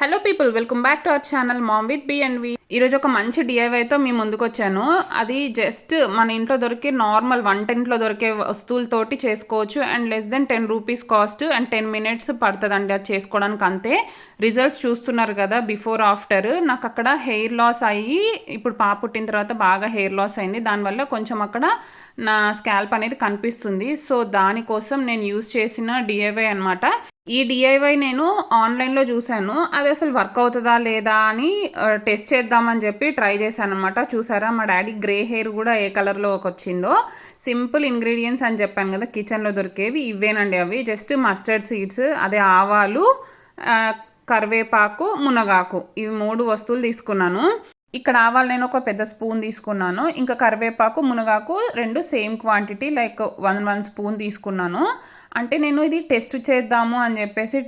Hello people welcome back to our channel mom with B and V ఈరోజు ఒక మంచి డిఐవైతో మీ ముందుకు వచ్చాను అది జస్ట్ మన ఇంట్లో దొరికే నార్మల్ వంటింట్లో దొరికే వస్తువులతోటి చేసుకోవచ్చు. And less than ten rupees cost and ten minutes పడుతుందండి అది చేసుకోవడానికి అంతే. రిజల్ట్స్ చూస్తున్నారు కదా బిఫోర్ ఆఫ్టర్ నాకు అక్కడ హెయిర్ లాస్ అయ్యి ఇప్పుడు పాప పుట్టిన తర్వాత బాగా హెయిర్ లాస్ అయింది. దానివల్ల కొంచెం అక్కడ నా స్కాల్ప్ అనేది కనిపిస్తుంది. సో దానికోసం నేను యూస్ చేసిన డిఐవై అనమాట ఈ డిఐవై నేను ఆన్లైన్లో చూశాను. అది అసలు వర్క్ అవుతుందా లేదా అని టెస్ట్ చేద్దామని చెప్పి ట్రై చేశాను అనమాట చూసారా? మా డాడీ గ్రే హెయిర్ కూడా ఏ కలర్లో ఒక వచ్చిందో సింపుల్ ఇంగ్రీడియంట్స్ అని చెప్పాను కదా కిచెన్లో దొరికేవి ఇవేనండి అవి. జస్ట్ మస్టర్డ్ సీడ్స్ అదే ఆవాలు కరివేపాకు మునగాకు. ఇవి మూడు వస్తువులు తీసుకున్నాను. ఇక్కడ ఆవాలు నేను ఒక పెద్ద స్పూన్ తీసుకున్నాను. ఇంకా కరివేపాకు మునగాకు రెండు same quantity like one one spoon తీసుకున్నాను. అంటే నేను ఇది టెస్ట్ చేద్దాము అని చెప్పేసి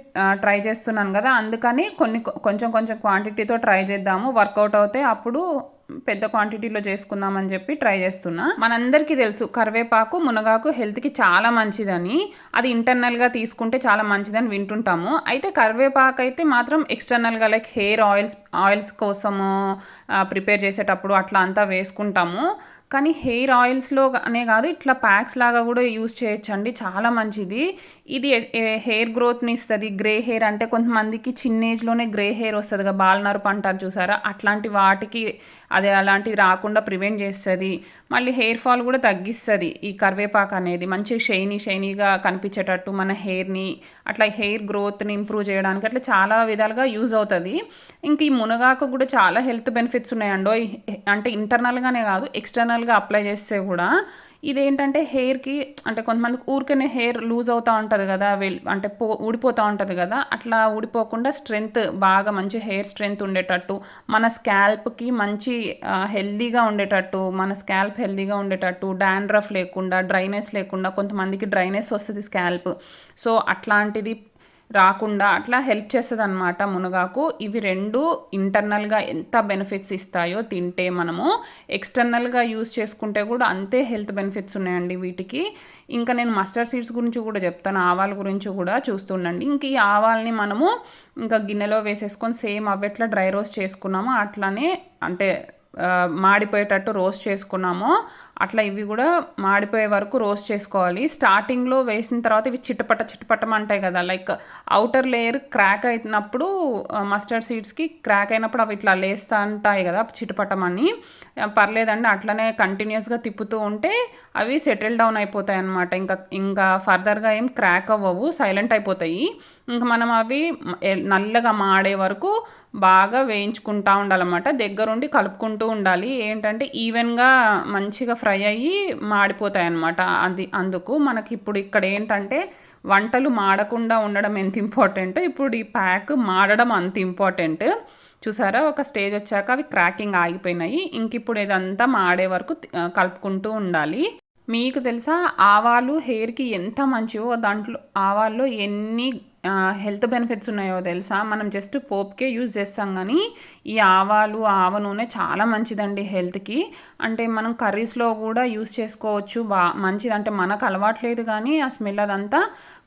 ట్రై చేస్తున్నాను కదా. అందుకని కొన్ని కొంచెం కొంచెం క్వాంటిటీతో ట్రై చేద్దాము. వర్కౌట్ అవుతే అప్పుడు పెద్ద క్వాంటిటీలో చేసుకుందామని చెప్పి ట్రై చేస్తున్నా. మనందరికీ తెలుసు కరివేపాకు మునగాకు హెల్త్కి చాలా మంచిదని. అది ఇంటర్నల్గా తీసుకుంటే చాలా మంచిదని వింటుంటాము. అయితే కరివేపాకు అయితే మాత్రం ఎక్స్టర్నల్గా లైక్ హెయిర్ ఆయిల్స్ ఆయిల్స్ కోసము ప్రిపేర్ చేసేటప్పుడు అట్లా అంతా వేసుకుంటాము. కానీ హెయిర్ ఆయిల్స్లో అనే కాదు ఇట్లా ప్యాక్స్ లాగా కూడా యూస్ చేయొచ్చండి. చాలా మంచిది. ఇది హెయిర్ గ్రోత్ని ఇస్తుంది. గ్రే హెయిర్ అంటే కొంతమందికి చిన్న ఏజ్లోనే గ్రే హెయిర్ వస్తుంది కదా బాలనరుపు అంటారు చూసారా? అట్లాంటి వాటికి అది అలాంటివి రాకుండా ప్రివెంట్ చేస్తుంది. మళ్ళీ హెయిర్ ఫాల్ కూడా తగ్గిస్తుంది ఈ కరివేపాకు అనేది. మంచి షైనీ షైనీగా కనిపించేటట్టు మన హెయిర్ని అట్లా హెయిర్ గ్రోత్ని ఇంప్రూవ్ చేయడానికి అట్లా చాలా విధాలుగా యూజ్ అవుతుంది. ఇంక ఈ మునగాకు కూడా చాలా హెల్త్ బెనిఫిట్స్ ఉన్నాయండో. అంటే ఇంటర్నల్గానే కాదు ఎక్స్టర్నల్గా అప్లై చేస్తే కూడా ఇదేంటంటే హెయిర్కి అంటే కొంతమందికి ఊరికనే హెయిర్ లూజ్ అవుతూ ఉంటుంది కదా అంటే పో ఊడిపోతూ ఉంటుంది కదా అట్లా ఊడిపోకుండా స్ట్రెంగ్త్ బాగా మంచి హెయిర్ స్ట్రెంగ్త్ ఉండేటట్టు మన స్కాల్ప్కి మంచి హెల్దీగా ఉండేటట్టు మన స్కాల్ప్ హెల్దీగా ఉండేటట్టు డాండ్రఫ్ లేకుండా డ్రైనెస్ లేకుండా కొంతమందికి డ్రైనెస్ వస్తుంది స్కాల్ప్. సో అట్లాంటిది రాకుండా అట్లా హెల్ప్ చేస్తుంది అనమాట మునగాకు. ఇవి రెండు ఇంటర్నల్గా ఎంత బెనిఫిట్స్ ఇస్తాయో తింటే మనము ఎక్స్టర్నల్గా యూస్ చేసుకుంటే కూడా అంతే హెల్త్ బెనిఫిట్స్ ఉన్నాయండి వీటికి. ఇంకా నేను మస్టర్డ్ సీడ్స్ గురించి కూడా చెప్తాను ఆవాల గురించి కూడా చూస్తుండండి. ఇంక ఈ ఆవాల్ని మనము ఇంకా గిన్నెలో వేసేసుకొని సేమ్ అవి ఎట్లా డ్రై రోస్ట్ చేసుకున్నామో అట్లానే అంటే మాడిపోయేటట్టు రోస్ట్ చేసుకున్నామో అట్లా ఇవి కూడా మాడిపోయే వరకు రోస్ట్ చేసుకోవాలి. స్టార్టింగ్లో వేసిన తర్వాత ఇవి చిట్టపట్ట చిట్టపట్టం అంటాయి కదా లైక్ అవుటర్ లేయర్ క్రాక్ అయినప్పుడు మస్టర్డ్ సీడ్స్కి క్రాక్ అయినప్పుడు అవి ఇట్లా లేస్తూ ఉంటాయి కదా చిట్టపట్టం అని. పర్లేదండి అట్లనే కంటిన్యూస్గా తిప్పుతూ ఉంటే అవి సెటిల్ డౌన్ అయిపోతాయి అనమాట ఇంకా ఇంకా ఫర్దర్గా ఏం క్రాక్ అవ్వవు సైలెంట్ అయిపోతాయి. ఇంకా మనం అవి నల్లగా మాడే వరకు బాగా వేయించుకుంటూ ఉండాలన్నమాట. దగ్గరుండి కలుపుకుంటూ ఉండాలి. ఏంటంటే ఈవెన్గా మంచిగా ఫ్రై అయ్యి మాడిపోతాయి అన్నమాట అది అందుకు మనకి ఇప్పుడు ఇక్కడ ఏంటంటే వంటలు మాడకుండా ఉండడం ఎంత ఇంపార్టెంట్ ఇప్పుడు ఈ ప్యాక్ మాడడం అంత ఇంపార్టెంట్. చూసారా? ఒక స్టేజ్ వచ్చాక అవి క్రాకింగ్ ఆగిపోయినాయి. ఇంక ఇప్పుడు ఇదంతా మాడే వరకు కలుపుకుంటూ ఉండాలి. మీకు తెలుసా? ఆవాలు హెయిర్కి ఎంత మంచివో దాంట్లో ఆవాల్లో ఎన్ని హెల్త్ బెనిఫిట్స్ ఉన్నాయో తెలుసా? మనం జస్ట్ పోప్కే యూజ్ చేస్తాం కానీ ఈ ఆవాలు ఆవ నూనె చాలా మంచిదండి హెల్త్కి. అంటే మనం కర్రీస్లో కూడా యూజ్ చేసుకోవచ్చు. బా మంచిది అంటే మనకు అలవాట్లేదు కానీ ఆ స్మెల్ అదంతా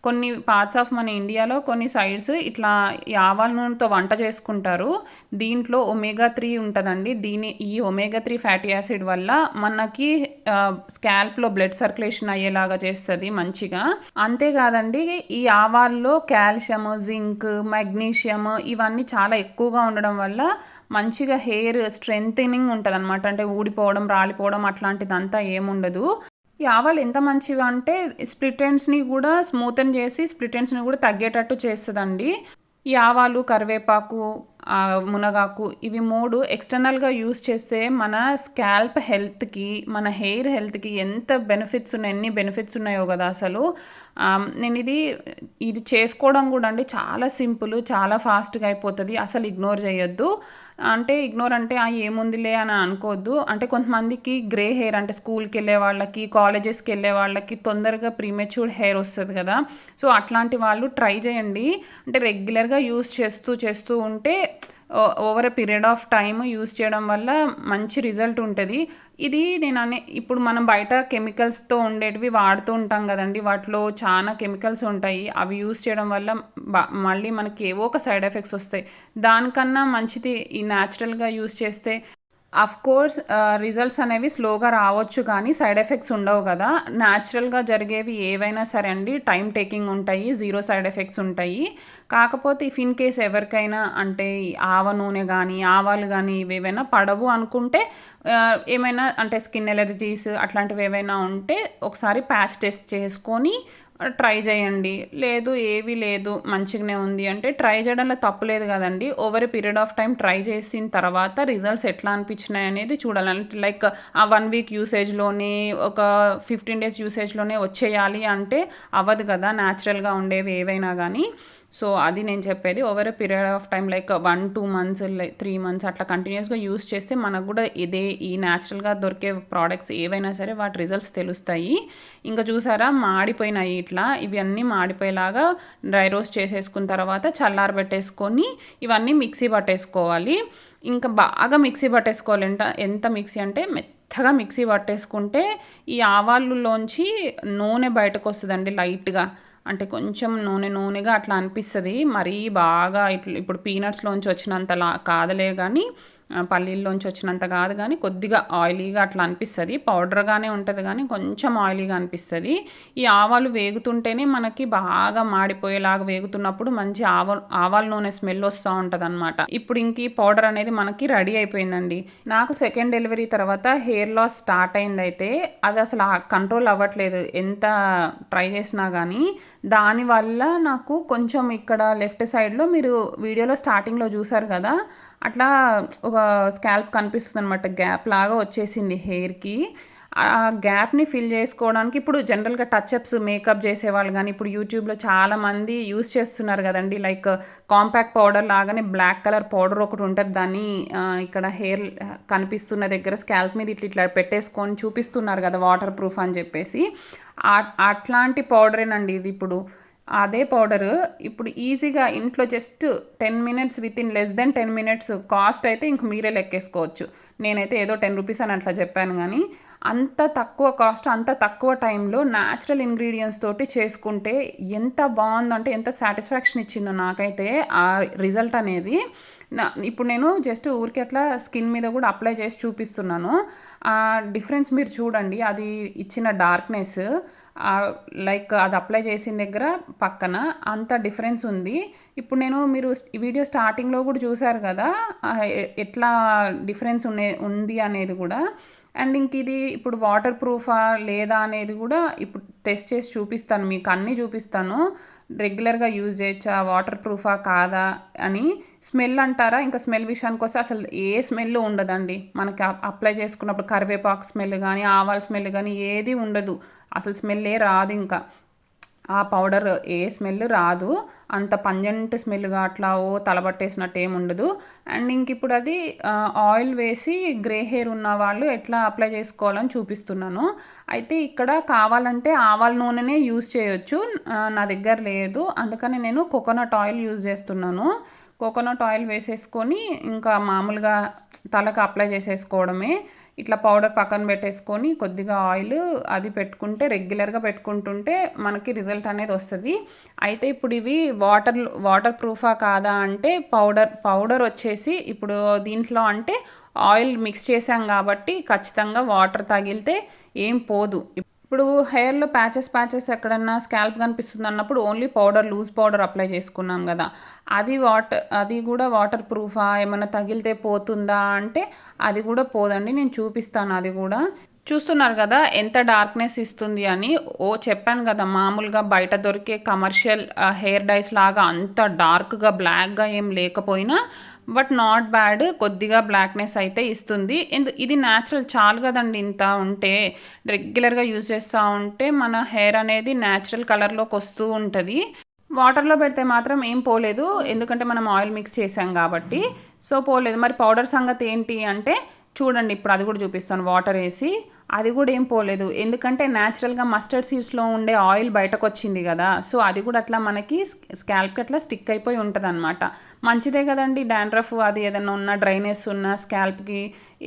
కొన్ని పార్ట్స్ ఆఫ్ మన ఇండియాలో కొన్ని సైడ్స్ ఇట్లా ఈ ఆవాల నూనెతో వంట చేసుకుంటారు. దీంట్లో ఒమేగా త్రీ ఉంటుందండి. దీని ఈ ఒమేగా త్రీ ఫ్యాటీ యాసిడ్ వల్ల మనకి స్కాల్ప్లో బ్లడ్ సర్క్యులేషన్ అయ్యేలాగా చేస్తుంది మంచిగా. అంతేకాదండి ఈ ఆవాల్లో కాల్షియం జింక్ మెగ్నీషియం ఇవన్నీ చాలా ఎక్కువగా ఉండడం వల్ల మంచిగా హెయిర్ స్ట్రెంగ్ ఉంటుంది అనమాట అంటే ఊడిపోవడం రాలిపోవడం అట్లాంటిదంతా ఏముండదు. ఈ ఆవాలు ఎంత మంచివి అంటే స్ప్లిటెంట్స్ని కూడా స్మూతన్ చేసి స్ప్లిటెంట్స్ని కూడా తగ్గేటట్టు చేస్తుందండి. ఈ ఆవాలు కరివేపాకు మునగాకు ఇవి మూడు ఎక్స్టర్నల్గా యూస్ చేస్తే మన స్కాల్ప్ హెల్త్కి మన హెయిర్ హెల్త్కి ఎంత బెనిఫిట్స్ ఉన్నాయి ఎన్ని బెనిఫిట్స్ ఉన్నాయో కదా అసలు. నేను ఇది ఇది చేసుకోవడం కూడా అండి చాలా సింపుల్ చాలా ఫాస్ట్గా అయిపోతుంది. అసలు ఇగ్నోర్ చేయొద్దు. అంటే ఇగ్నోర్ అంటే ఏముందిలే అని అనుకోవద్దు అంటే కొంతమందికి గ్రే హెయిర్ అంటే స్కూల్కి వెళ్ళే వాళ్ళకి కాలేజెస్కి వెళ్ళే వాళ్ళకి తొందరగా ప్రీమెచ్యూర్ హెయిర్ వస్తుంది కదా. సో అట్లాంటి వాళ్ళు ట్రై చేయండి. అంటే రెగ్యులర్గా యూస్ చేస్తూ చేస్తూ ఉంటే over a period of time use చేయడం వల్ల మంచి రిజల్ట్ ఉంటుంది. ఇది నేను అనే ఇప్పుడు మనం బయట కెమికల్స్తో ఉండేటివి వాడుతూ ఉంటాం కదండి. వాటిలో చాలా కెమికల్స్ ఉంటాయి. అవి యూస్ చేయడం వల్ల మళ్ళీ మనకి ఏవో ఒక సైడ్ ఎఫెక్ట్స్ వస్తాయి. దానికన్నా మంచిది ఈ న్యాచురల్గా యూస్ చేస్తే అఫ్ కోర్స్ రిజల్ట్స్ అనేవి స్లోగా రావచ్చు కానీ సైడ్ ఎఫెక్ట్స్ ఉండవు కదా. న్యాచురల్గా జరిగేవి ఏవైనా సరే అండి టైం టేకింగ్ ఉంటాయి జీరో సైడ్ ఎఫెక్ట్స్ ఉంటాయి. కాకపోతే ఇఫ్ ఇన్ కేస్ ఎవరికైనా అంటే ఆవ నూనె కానీ ఆవాలు కానీ ఇవేవైనా పడవు అనుకుంటే ఏమైనా అంటే స్కిన్ ఎలర్జీస్ అట్లాంటివి ఏవైనా ఉంటే ఒకసారి ప్యాచ్ టెస్ట్ చేసుకొని ట్రై చేయండి. లేదు ఏవి లేదు మంచిగానే ఉంది అంటే ట్రై చేయడంలో తప్పు లేదు కదండి. Over period of time try చేసిన తర్వాత రిజల్ట్స్ ఎట్లా అనిపించినాయి అనేది చూడాలి లైక్ ఆ వన్ వీక్ యూసేజ్లోనే ఒక ఫిఫ్టీన్ డేస్ యూసేజ్లోనే వచ్చేయాలి అంటే అవ్వదు కదా న్యాచురల్గా ఉండేవి ఏవైనా కానీ సో అది నేను చెప్పేది over a period of time like one two months like three months అట్లా కంటిన్యూస్గా యూస్ చేస్తే మనకు కూడా ఇదే ఈ న్యాచురల్గా దొరికే ప్రోడక్ట్స్ ఏవైనా సరే వాటి రిజల్ట్స్ తెలుస్తాయి. ఇంకా చూసారా మాడిపోయినాయి ఇట్లా. ఇవన్నీ మాడిపోయేలాగా డ్రై రోస్ట్ చేసేసుకున్న తర్వాత చల్లారబెట్టేసుకొని ఇవన్నీ మిక్సీ పట్టేసుకోవాలి. ఇంకా బాగా మిక్సీ పట్టేసుకోవాలి. ఎంత ఎంత మిక్సీ అంటే మెత్తగా మిక్సీ పట్టేసుకుంటే ఈ ఆవాళ్ళలోంచి నూనె బయటకు వస్తుందండి లైట్గా అంటే కొంచెం నూనె నూనెగా అట్లా అనిపిస్తుంది. మరీ బాగా ఇట్లా ఇప్పుడు పీనట్స్లోంచి వచ్చినంతలా కాదలే కానీ పల్లీల్లోంచి వచ్చినంత కాదు కానీ కొద్దిగా ఆయిలీగా అట్లా అనిపిస్తుంది. పౌడర్గానే ఉంటుంది కానీ కొంచెం ఆయిలీగా అనిపిస్తుంది. ఈ ఆవాలు వేగుతుంటేనే మనకి బాగా మాడిపోయేలాగా వేగుతున్నప్పుడు మంచి ఆవ ఆవాల నూనె స్మెల్ వస్తూ ఉంటుంది అనమాట ఇప్పుడు ఇంక ఈ పౌడర్ అనేది మనకి రెడీ అయిపోయిందండి. నాకు సెకండ్ డెలివరీ తర్వాత హెయిర్ లాస్ స్టార్ట్ అయిందైతే అది అసలు కంట్రోల్ అవ్వట్లేదు. ఎంత ట్రై చేసినా కానీ దానివల్ల నాకు కొంచెం ఇక్కడ లెఫ్ట్ సైడ్లో మీరు వీడియోలో స్టార్టింగ్లో చూసారు కదా అట్లా ఒక స్కాల్ప్ కనిపిస్తుంది అనమాట గ్యాప్ లాగా వచ్చేసింది హెయిర్కి ఆ గ్యాప్ని ఫిల్ చేసుకోవడానికి ఇప్పుడు జనరల్గా టచ్అప్స్ మేకప్ చేసేవాళ్ళు కానీ ఇప్పుడు యూట్యూబ్లో చాలామంది యూస్ చేస్తున్నారు కదండి లైక్ కాంపాక్ట్ పౌడర్ లాగానే బ్లాక్ కలర్ పౌడర్ ఒకటి ఉంటుంది దాన్ని ఇక్కడ హెయిర్ కనిపిస్తున్న దగ్గర స్కాల్ప్ మీద ఇట్లా ఇట్లా పెట్టేసుకొని చూపిస్తున్నారు కదా వాటర్ ప్రూఫ్ అని చెప్పేసి. అట్లాంటి పౌడరేనండి ఇది ఇప్పుడు. అదే పౌడర్ ఇప్పుడు ఈజీగా ఇంట్లో just ten minutes within less than ten minutes cost అయితే ఇంక మీరే లెక్కేసుకోవచ్చు. నేనైతే ఏదో టెన్ రూపీస్ అని అట్లా చెప్పాను కానీ అంత తక్కువ కాస్ట్ అంత తక్కువ టైంలో న్యాచురల్ ఇంగ్రీడియంట్స్ తోటి చేసుకుంటే ఎంత బాగుందంటే ఎంత సాటిస్ఫాక్షన్ ఇచ్చిందో నాకైతే ఆ రిజల్ట్ అనేది నా ఇప్పుడు నేను జస్ట్ ఊరికి అట్లా స్కిన్ మీద కూడా అప్లై చేసి చూపిస్తున్నాను. ఆ డిఫరెన్స్ మీరు చూడండి అది ఇచ్చిన డార్క్నెస్ లైక్ అది అప్లై చేసిన దగ్గర పక్కన అంత డిఫరెన్స్ ఉంది. ఇప్పుడు నేను మీరు వీడియో స్టార్టింగ్లో కూడా చూసారు కదా ఎట్లా డిఫరెన్స్ ఉండే ఉంది అనేది కూడా. అండ్ ఇంక ఇది ఇప్పుడు వాటర్ ప్రూఫా లేదా అనేది కూడా ఇప్పుడు టెస్ట్ చేసి చూపిస్తాను మీకు అన్నీ చూపిస్తాను. రెగ్యులర్గా యూజ్ చేయొచ్చా వాటర్ ప్రూఫా కాదా అని స్మెల్ అంటారా? ఇంకా స్మెల్ విషయానికి వస్తే అసలు ఏ స్మెల్ ఉండదండి. మనకి అప్లై చేసుకున్నప్పుడు కరివేపాకు స్మెల్ కానీ ఆవాల స్మెల్ కానీ ఏది ఉండదు. అసలు స్మెల్లే రాదు ఇంకా. ఆ పౌడర్ ఏ స్మెల్ రాదు. అంత పంజెంట్ స్మెల్గా అట్లా ఓ తలబట్టేసినట్టు ఏమి ఉండదు. అండ్ ఇంక ఇప్పుడు అది ఆయిల్ వేసి గ్రే హెయిర్ ఉన్న వాళ్ళు ఎట్లా అప్లై చేసుకోవాలని చూపిస్తున్నాను. అయితే ఇక్కడ కావాలంటే ఆవాల నూనెనే యూజ్ చేయొచ్చు. నా దగ్గర లేదు. అందుకని నేను కోకోనట్ ఆయిల్ యూజ్ చేస్తున్నాను. కోకోనట్ ఆయిల్ వేసేసుకొని ఇంకా మామూలుగా తలకు అప్లై చేసేసుకోవడమే. ఇట్లా పౌడర్ పక్కన పెట్టేసుకొని కొద్దిగా ఆయిల్ అది పెట్టుకుంటే రెగ్యులర్గా పెట్టుకుంటుంటే మనకి రిజల్ట్ అనేది వస్తుంది. అయితే ఇప్పుడు ఇవి వాటర్ వాటర్ ప్రూఫా కాదా అంటే పౌడర్ పౌడర్ వచ్చేసి ఇప్పుడు దీంట్లో అంటే ఆయిల్ మిక్స్ చేసాం కాబట్టి ఖచ్చితంగా వాటర్ తగిలితే ఏం పోదు. ఇప్పుడు హెయిర్లో ప్యాచెస్ ప్యాచెస్ ఎక్కడన్నా స్కాల్ప్ కనిపిస్తుంది అన్నప్పుడు only powder loose powder apply చేసుకున్నాం కదా. అది వాటర్ అది కూడా వాటర్ ప్రూఫా ఏమైనా తగిలితే పోతుందా? అంటే అది కూడా పోదండి. నేను చూపిస్తాను. అది కూడా చూస్తున్నారు కదా ఎంత డార్క్నెస్ ఇస్తుంది అని. ఓ చెప్పాను కదా మామూలుగా బయట దొరికే కమర్షియల్ హెయిర్ డైస్ లాగా అంత డార్క్గా బ్లాక్గా ఏం లేకపోయినా బట్ నాట్ బ్యాడ్ కొద్దిగా బ్లాక్నెస్ అయితే ఇస్తుంది. ఎందు ఇది న్యాచురల్ చాలు కదండి ఇంత ఉంటే. రెగ్యులర్గా యూజ్ చేస్తూ ఉంటే మన హెయిర్ అనేది న్యాచురల్ కలర్లోకి వస్తూ ఉంటుంది. వాటర్లో పెడితే మాత్రం ఏం పోలేదు ఎందుకంటే మనం ఆయిల్ మిక్స్ చేసాం కాబట్టి. సో పోలేదు. మరి పౌడర్ సంగతి ఏంటి అంటే చూడండి ఇప్పుడు అది కూడా చూపిస్తాను వాటర్ వేసి. అది కూడా ఏం పోలేదు. ఎందుకంటే న్యాచురల్గా మస్టర్డ్ సీడ్స్లో ఉండే ఆయిల్ బయటకు వచ్చింది కదా సో అది కూడా అట్లా మనకి స్కాల్ప్కి అట్లా స్టిక్ అయిపోయి ఉంటుంది అనమాట మంచిదే కదండి డాండ్రఫ్ అది ఏదైనా ఉన్నా డ్రైనెస్ ఉన్నా స్కాల్ప్కి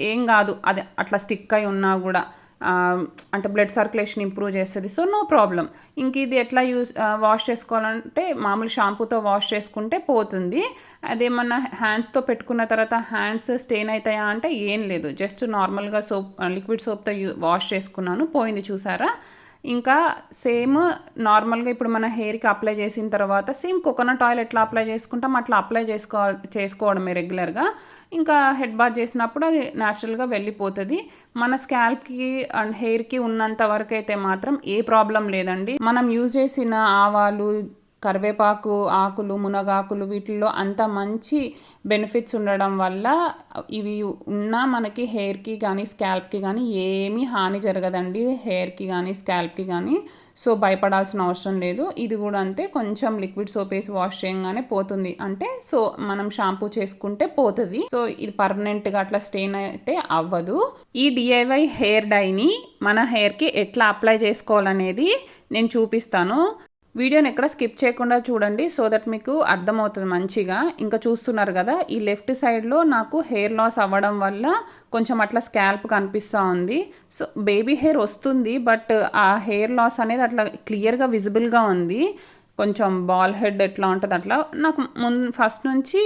ఏం కాదు అది అట్లా స్టిక్ అయి ఉన్నా కూడా. అంటే బ్లడ్ సర్క్యులేషన్ ఇంప్రూవ్ చేస్తుంది. సో నో ప్రాబ్లం ఇంక ఇది ఎట్లా యూస్ వాష్ చేసుకోవాలంటే మామూలు షాంపూతో వాష్ చేసుకుంటే పోతుంది. అదేమన్నా హ్యాండ్స్తో పెట్టుకున్న తర్వాత హ్యాండ్స్ స్టెయిన్ అవుతాయా అంటే ఏం లేదు. జస్ట్ నార్మల్గా సోప్ లిక్విడ్ సోప్తో యూ వాష్ చేసుకున్నాను. పోయింది చూసారా? ఇంకా సేమ్ నార్మల్గా ఇప్పుడు మన హెయిర్కి అప్లై చేసిన తర్వాత సేమ్ కోకోనట్ ఆయిల్ ఎట్లా అప్లై చేసుకుంటాం అట్లా అప్లై చేసుకో చేసుకోవడమే రెగ్యులర్గా. ఇంకా హెడ్ బాత్ చేసినప్పుడు అది న్యాచురల్గా వెళ్ళిపోతుంది. మన స్కాల్ప్కి అండ్ హెయిర్కి ఉన్నంత వరకు అయితే మాత్రం ఏ ప్రాబ్లం లేదండి. మనం యూజ్ చేసిన ఆవాలు కరివేపాకు ఆకులు మునగాకులు వీటిల్లో అంత మంచి బెనిఫిట్స్ ఉండడం వల్ల ఇవి ఉన్నా మనకి హెయిర్కి కానీ స్కాల్ప్కి కానీ ఏమీ హాని జరగదండి. హెయిర్కి కానీ స్కాల్ప్కి కానీ సో భయపడాల్సిన అవసరం లేదు. ఇది కూడా అంతే. కొంచెం లిక్విడ్ సోప్ వేసి వాష్ చేయగానే పోతుంది. అంటే సో మనం షాంపూ చేసుకుంటే పోతుంది. సో ఇది పర్మనెంట్గా అట్లా స్టెయిన్ అయితే అవ్వదు. ఈ డిఐవై హెయిర్ డైని మన హెయిర్కి ఎట్లా అప్లై చేసుకోవాలనేది నేను చూపిస్తాను. వీడియోని ఎక్కడ స్కిప్ చేయకుండా చూడండి సో దట్ మీకు అర్థమవుతుంది మంచిగా. ఇంకా చూస్తున్నారు కదా ఈ లెఫ్ట్ సైడ్లో నాకు హెయిర్ లాస్ అవ్వడం వల్ల కొంచెం అట్లా స్కాల్ప్ కనిపిస్తూ ఉంది. సో బేబీ హెయిర్ వస్తుంది బట్ ఆ హెయిర్ లాస్ అనేది అట్లా క్లియర్గా విజిబుల్గా ఉంది. కొంచెం బాల్ హెడ్ ఎట్లా ఉంటుంది అట్లా. నాకు ముందు ఫస్ట్ నుంచి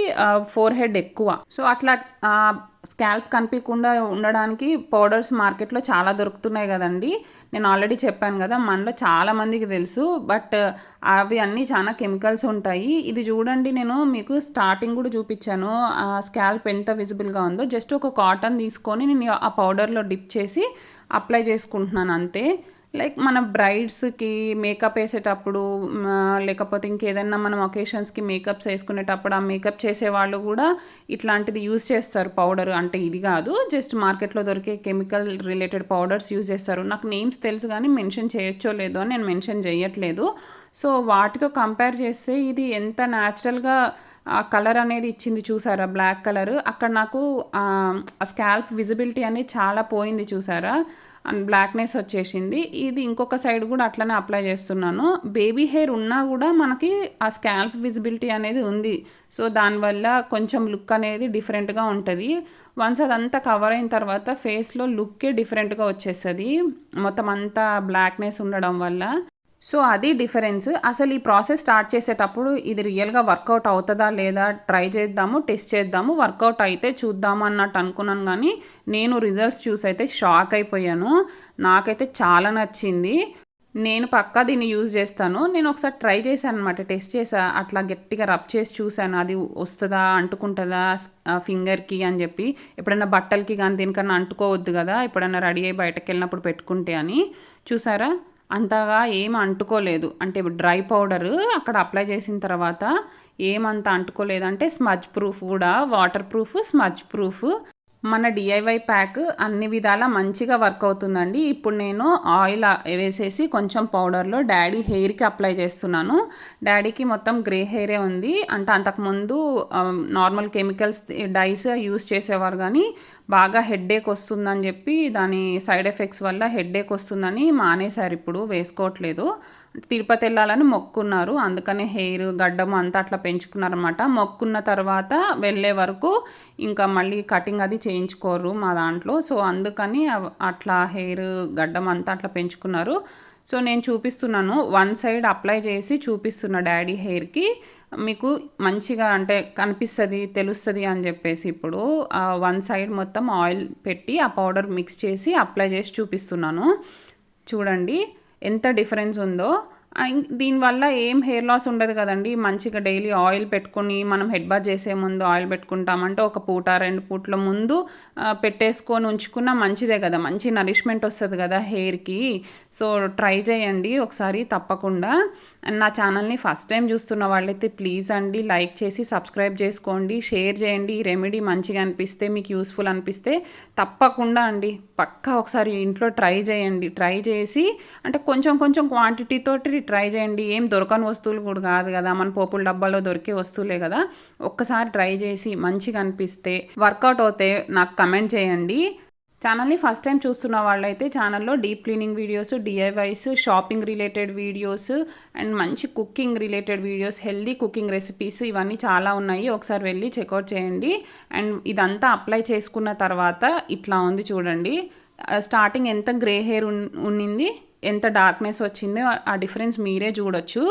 ఫోర్ హెడ్ ఎక్కువ. సో అట్లా స్కాల్ప్ కనిపించకుండా ఉండడానికి పౌడర్స్ మార్కెట్లో చాలా దొరుకుతున్నాయి కదండి. నేను ఆల్రెడీ చెప్పాను కదా మనలో చాలా మందికి తెలుసు. బట్ అవి అన్నీ చాలా కెమికల్స్ ఉంటాయి. ఇది చూడండి నేను మీకు స్టార్టింగ్ కూడా చూపించాను. ఆ స్కాల్ప్ ఎంత విజిబుల్గా ఉందో. జస్ట్ ఒక కాటన్ తీసుకొని నేను ఆ పౌడర్లో డిప్ చేసి అప్లై చేసుకుంటున్నాను అంతే. లైక్ మన బ్రైడ్స్కి మేకప్ వేసేటప్పుడు లేకపోతే ఇంకేదన్నా మనం ఒకేషన్స్కి మేకప్స్ వేసుకునేటప్పుడు ఆ మేకప్ చేసేవాళ్ళు కూడా ఇట్లాంటిది యూజ్ చేస్తారు పౌడర్. అంటే ఇది కాదు జస్ట్ మార్కెట్లో దొరికే కెమికల్ రిలేటెడ్ పౌడర్స్ యూజ్ చేస్తారు. నాకు నేమ్స్ తెలుసు కానీ మెన్షన్ చేయొచ్చో లేదో అని నేను మెన్షన్ చేయట్లేదు. సో వాటితో కంపేర్ చేస్తే ఇది ఎంత న్యాచురల్గా ఆ కలర్ అనేది ఇచ్చింది చూసారా? Black colour. అక్కడ నాకు ఆ స్కాల్ప్ విజిబిలిటీ అనేది చాలా పోయింది చూసారా? అండ్ బ్లాక్నెస్ వచ్చేసింది. ఇది ఇంకొక సైడ్ కూడా అట్లనే అప్లై చేస్తున్నాను. బేబీ హెయిర్ ఉన్నా కూడా మనకి ఆ స్కాల్ప్ విజిబిలిటీ అనేది ఉంది. సో దానివల్ల కొంచెం లుక్ అనేది డిఫరెంట్గా ఉంటుంది. వన్స్ అదంతా కవర్ అయిన తర్వాత ఫేస్లో లుక్కే డిఫరెంట్గా వచ్చేస్తుంది. మొత్తం అంతా బ్లాక్నెస్ ఉండడం వల్ల. సో అది డిఫరెన్స్. అసలు ఈ ప్రాసెస్ స్టార్ట్ చేసేటప్పుడు ఇది రియల్గా వర్కౌట్ అవుతుందా లేదా ట్రై చేద్దాము టెస్ట్ చేద్దాము వర్కౌట్ అయితే చూద్దాము అన్నట్టు అనుకున్నాను కానీ నేను రిజల్ట్స్ చూసి అయితే షాక్ అయిపోయాను. నాకైతే చాలా నచ్చింది. నేను పక్కా దీన్ని యూజ్ చేస్తాను. నేను ఒకసారి ట్రై చేశాను అనమాట టెస్ట్ చేసా అట్లా గట్టిగా రబ్ చేసి చూశాను అది వస్తుందా అంటుకుంటుందా ఫింగర్కి అని చెప్పి. ఎప్పుడైనా బట్టలకి కానీ దీనికన్నా అంటుకోవద్దు కదా ఎప్పుడైనా రెడీ అయ్యి బయటకు వెళ్ళినప్పుడు పెట్టుకుంటే అని. చూసారా? అంతగా ఏం అంటుకోలేదు. అంటే డ్రై పౌడర్ అక్కడ అప్లై చేసిన తర్వాత ఏమంత అంటుకోలేదు అంటే స్మజ్ ప్రూఫ్ కూడా వాటర్ ప్రూఫ్ స్మజ్ ప్రూఫ్. మన డిఐవై ప్యాక్ అన్ని విధాలా మంచిగా వర్క్ అవుతుందండి. ఇప్పుడు నేను ఆయిల్ వేసేసి కొంచెం పౌడర్లో డాడీ హెయిర్కి అప్లై చేస్తున్నాను. డాడీకి మొత్తం గ్రే హెయిరే ఉంది. అంటే అంతకుముందు నార్మల్ కెమికల్స్ డైస్ యూస్ చేసేవారు కానీ బాగా హెడ్ఏక్ వస్తుందని చెప్పి దాని సైడ్ ఎఫెక్ట్స్ వల్ల హెడ్ఏక్ వస్తుందని మానేశారు. ఇప్పుడు వేసుకోవట్లేదు. తిరుపతి వెళ్ళాలని మొక్కున్నారు. అందుకనే హెయిర్ గడ్డము అంతా అట్లా పెంచుకున్నారనమాట మొక్కున్న తర్వాత వెళ్ళే వరకు ఇంకా మళ్ళీ కటింగ్ అది చేయించుకోరు మా దాంట్లో. సో అందుకని అట్లా హెయిర్ గడ్డం అంతా అట్లా పెంచుకున్నారు. సో నేను చూపిస్తున్నాను. వన్ సైడ్ అప్లై చేసి చూపిస్తున్న డాడీ హెయిర్కి. మీకు మంచిగా అంటే కనిపిస్తుంది తెలుస్తుంది అని చెప్పేసి ఇప్పుడు వన్ సైడ్ మొత్తం ఆయిల్ పెట్టి ఆ పౌడర్ మిక్స్ చేసి అప్లై చేసి చూపిస్తున్నాను. చూడండి. ఎంత డిఫరెన్స్ ఉందో దీనివల్ల ఏం హెయిర్ లాస్ ఉండదు కదండి. మంచిగా డైలీ ఆయిల్ పెట్టుకొని మనం హెడ్ బాత్ చేసే ముందు ఆయిల్ పెట్టుకుంటామంటే ఒక పూట రెండు పూట్ల ముందు పెట్టేసుకొని ఉంచుకున్న మంచిదే కదా. మంచి నరిష్మెంట్ వస్తుంది కదా హెయిర్కి సో ట్రై చేయండి ఒకసారి తప్పకుండా. అండ్ నా ఛానల్ని ఫస్ట్ టైం చూస్తున్న వాళ్ళైతే ప్లీజ్ అండి లైక్ చేసి సబ్స్క్రైబ్ చేసుకోండి షేర్ చేయండి. ఈ రెమెడీ మంచిగా అనిపిస్తే మీకు యూస్ఫుల్ అనిపిస్తే తప్పకుండా అండి. పక్కా ఒకసారి ఇంట్లో ట్రై చేయండి. ట్రై చేసి అంటే కొంచెం కొంచెం క్వాంటిటీతో ట్రై చేయండి. ఏం దొరకని వస్తువులు కూడా కాదు కదా. మన పోపుల డబ్బాలో దొరికే వస్తువులే కదా. ఒక్కసారి ట్రై చేసి మంచిగా అనిపిస్తే వర్కౌట్ అవుతే నాకు కమెంట్ చేయండి. ఛానల్ని ఫస్ట్ టైం చూస్తున్న వాళ్ళైతే ఛానల్లో deep cleaning videos DIYs shopping related videos and మంచి cooking related videos healthy cooking recipes ఇవన్నీ చాలా ఉన్నాయి. ఒకసారి వెళ్ళి చెక్అవుట్ చేయండి. అండ్ ఇదంతా అప్లై చేసుకున్న తర్వాత ఇట్లా ఉంది చూడండి. Uh, స్టార్టింగ్ ఎంత గ్రే హెయిర్ ఉన్నింది? ఎంత డార్క్నెస్ వచ్చిందో ఆ డిఫరెన్స్ మీరే చూడొచ్చు.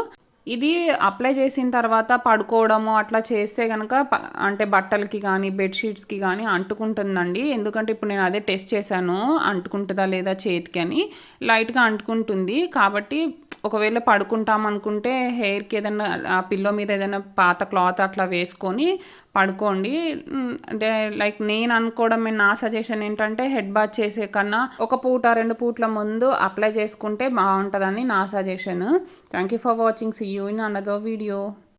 ఇది అప్లై చేసిన తర్వాత పడుకోవడము అట్లా చేస్తే కనుక అంటే బట్టలకి కానీ బెడ్షీట్స్కి కానీ అంటుకుంటుందండి. ఎందుకంటే ఇప్పుడు నేను అదే టెస్ట్ చేశాను అంటుకుంటుందా లేదా చేతికి అని. లైట్గా అంటుకుంటుంది. కాబట్టి ఒకవేళ పడుకుంటాం అనుకుంటే హెయిర్కి ఏదైనా ఆ పిల్లో మీద ఏదైనా పాత క్లాత్ అట్లా వేసుకొని పడుకోండి. అంటే లైక్ నేను అనుకోవడం నా సజెషన్ ఏంటంటే హెడ్ బాత్ చేసే కన్నా ఒక పూట రెండు పూట్ల ముందు అప్లై చేసుకుంటే బాగుంటుందని నా suggestion. Thank you for watching. See you in another video